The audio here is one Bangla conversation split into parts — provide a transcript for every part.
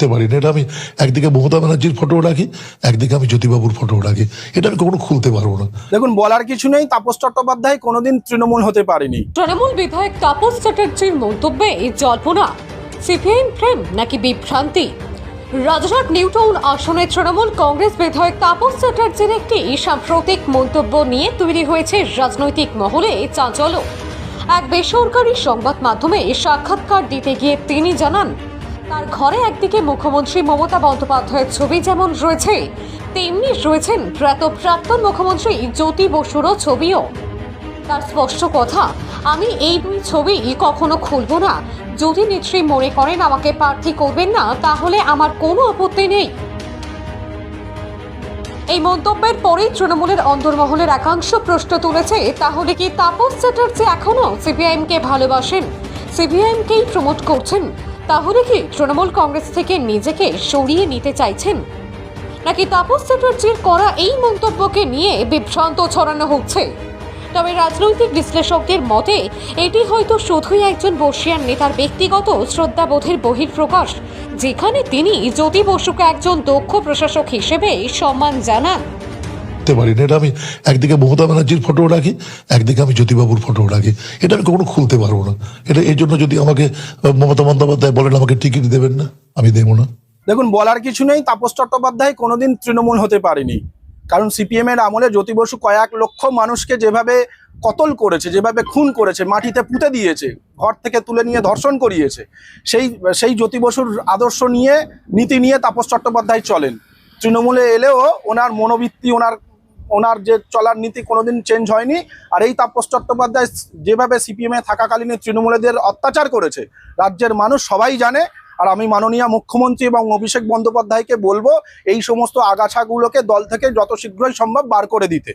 করতে পারি না। এটা আমি একদিকে মমতা ব্যানার্জির ফটোও রাখি একদিকে আমি জ্যোতিবাবুর ফটোও রাখি। এটা আমি কখনো খুলতে পারব না। দেখুন বলার কিছু নেই তাপস চট্টোপাধ্যায় কোনোদিন তৃণমূল হতে পারেনি। তৃণমূল বিধায়ক তাপস চ্যাটার্জির মন্তব্যে এই জল্পনা সিপিআইএম প্রেম নাকি বিভ্রান্তি? রাজরহাট নিউটাউন আসনে তৃণমূল কংগ্রেস বিধায়ক তাপস চ্যাটার্জির একটি সাম্প্রতিক মন্তব্য নিয়ে তৈরি হয়েছে রাজনৈতিক মহলে চাঞ্চল্য। এক বেসরকারি সংবাদ মাধ্যমে সাক্ষাৎকার দিতে গিয়ে তিনি জানান তার ঘরে একদিকে মুখ্যমন্ত্রী মমতা বন্দ্যোপাধ্যায়ের ছবি যেমন রয়েছে, তেমনি রয়েছেন প্রয়াত প্রাক্তন মুখ্যমন্ত্রী জ্যোতি বসুরও ছবিও। তার স্পষ্ট কথা, আমি এই দুই ছবি কখনো খুলব না। যদি নেত্রী মনে করেন আমাকে প্রার্থী করবেন না, তাহলে আমার কোনো আপত্তি নেই। এই মন্তব্যের পরেই তৃণমূলের অন্তর্মহলের একাংশ প্রশ্ন তুলেছে, তাহলে কি তাপস চ্যাটার্জি এখনও সিপিআইএমকে ভালোবাসেন? সিপিআইএমকেই প্রমোট করছেন তাহলে কি তৃণমূল কংগ্রেস থেকে নিজেকে সরিয়ে নিতে চাইছেন? নাকি তাপস চ্যাটার্জির করা এই মন্তব্যকে নিয়ে বিভ্রান্ত ছড়ানো হচ্ছে? তবে রাজনৈতিক বিশ্লেষকদের মতে, এটি হয়তো শুধুই একজন বর্ষিয়ান নেতার ব্যক্তিগত শ্রদ্ধাবোধের বহিঃপ্রকাশ, যেখানে তিনি জ্যোতি বসুকে একজন দক্ষ প্রশাসক হিসেবে সম্মান জানান। করতে পারি না। এটা আমি একদিকে মমতা ব্যানার্জির ফটোও রাখি, একদিকে আমি জ্যোতিবাবুর ফটোও রাখি। এটা আমি কখনো খুলতে পারব না। এটা এই জন্য যদি আমাকে মমতা বন্দ্যোপাধ্যায় বলেন, আমাকে টিকিট দেবেন না, আমি দেবো না। দেখুন, বলার কিছু নেই। তাপস চট্টোপাধ্যায় কোনোদিন তৃণমূল হতে পারেনি। কারণ সিপিএম এর আমলে জ্যোতি বসু কয়েক লক্ষ মানুষকে যেভাবে কতল করেছে, যেভাবে খুন করেছে, মাটিতে পুঁতে দিয়েছে, ঘর থেকে তুলে নিয়ে ধর্ষণ করিয়েছে, সেই সেই জ্যোতি বসুর আদর্শ নিয়ে, নীতি নিয়ে তাপস চট্টোপাধ্যায় চলেন। তৃণমূলে এলেও ওনার মনোবৃত্তি, ওনার ওনার যে চলার নীতি কোনোদিন চেঞ্জ হয়নি, আর এই তাপস চট্টোপাধ্যায় যেভাবে সিপিএমে থাকাকালীন তৃণমূলীদের অত্যাচার করেছে, রাজ্যের মানুষ সবাই জানে, আর আমি মাননীয় মুখ্যমন্ত্রী এবং অভিষেক বন্দ্যোপাধ্যায়কে বলব, এই সমস্ত আগাছাগুলোকে দল থেকে যত শীঘ্রই সম্ভব বার করে দিতে।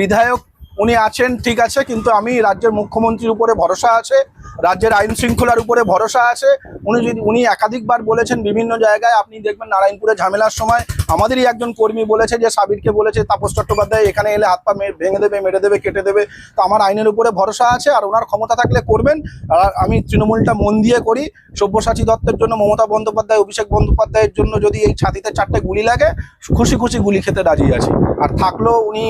বিধায়ক উনি আছেন, ঠিক আছে, কিন্তু আমি রাজ্যের মুখ্যমন্ত্রীর উপরে ভরসা আছে রাজ্যের আইন শৃঙ্খলার উপরে ভরসা আছে। উনি যদি, উনি একাধিকবার বলেছেন বিভিন্ন জায়গায়, আপনি দেখবেন নারায়ণপুরে ঝামেলার সময় আমাদেরই একজন কর্মী বলেছে যে, সাবিরকে বলেছে, তাপস চট্টোপাধ্যায়, এখানে এলে হাত পা ভেঙে দেবে, মেরে দেবে, কেটে দেবে। তো আমার আইনের উপরে ভরসা আছে আর ওনার ক্ষমতা থাকলে করবেন। আর আমি তৃণমূলটা মন দিয়ে করি। সব্যসাচী দত্তের জন্য মমতা বন্দ্যোপাধ্যায়, অভিষেক বন্দ্যোপাধ্যায়ের জন্য যদি এই ছাতিতে চারটে গুলি লাগে, খুশি খুশি গুলি খেতে রাজি আছি। আর থাকলেও উনি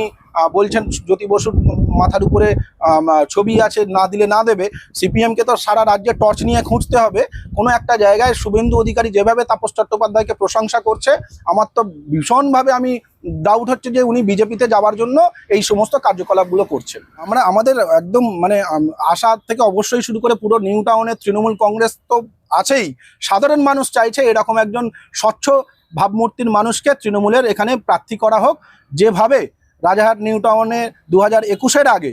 বলছেন, জ্যোতি বসুর মাথার উপরে ছবি আছে, না দিলে না দেবে। সিপিএমকে তো সারা রাজ্যে টর্চ নিয়ে খুঁজতে হবে। কোনো একটা জায়গায় শুভেন্দু অধিকারী যেভাবে তাপস চট্টোপাধ্যায়কে প্রশংসা করছে, আমার তো ভীষণভাবে আমি ডাউট হচ্ছে যে উনি বিজেপিতে যাওয়ার জন্য এই সমস্ত কার্যকলাপগুলো করছেন। আমরা, আমাদের একদম মানে আশা থেকে অবশ্যই শুরু করে পুরো নিউ টাউনের তৃণমূল কংগ্রেস তো আছেই। সাধারণ মানুষ চাইছে এরকম একজন স্বচ্ছ ভাবমূর্তির মানুষকে তৃণমূলের এখানে প্রার্থী করা হোক। যেভাবে রাজাহাট নিউ টাউনে দু হাজার একুশের আগে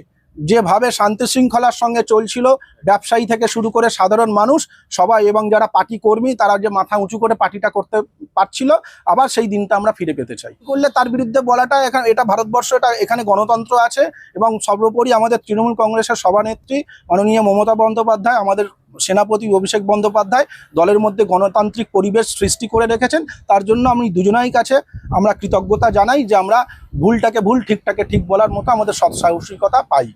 যেভাবে শান্তি শৃঙ্খলার সঙ্গে চলছিল, ব্যবসায়ী থেকে শুরু করে সাধারণ মানুষ, সবাই এবং যারা পার্টি কর্মী, তারা যে মাথা উঁচু করে পার্টিটা করতে পারছিল, আবার সেই দিনটা আমরা ফিরে পেতে চাই। করলে তার বিরুদ্ধে বলাটা এখানে এটা ভারতবর্ষ, এটা এখানে গণতন্ত্র আছে এবং সর্বোপরি আমাদের তৃণমূল কংগ্রেসের সভানেত্রী মাননীয় মমতা বন্দ্যোপাধ্যায়, আমাদের সেনাপতি অভিষেক বন্দ্যোপাধ্যায় দলের মধ্যে গণতান্ত্রিক পরিবেশ সৃষ্টি করে রেখেছেন। তার জন্য আমি দুজনাই কাছে আমরা কৃতজ্ঞতা জানাই যে আমরা ভুলটাকে ভুল, ঠিকটাকে ঠিক বলার মতো আমাদের সৎ সাহসিকতা পাই।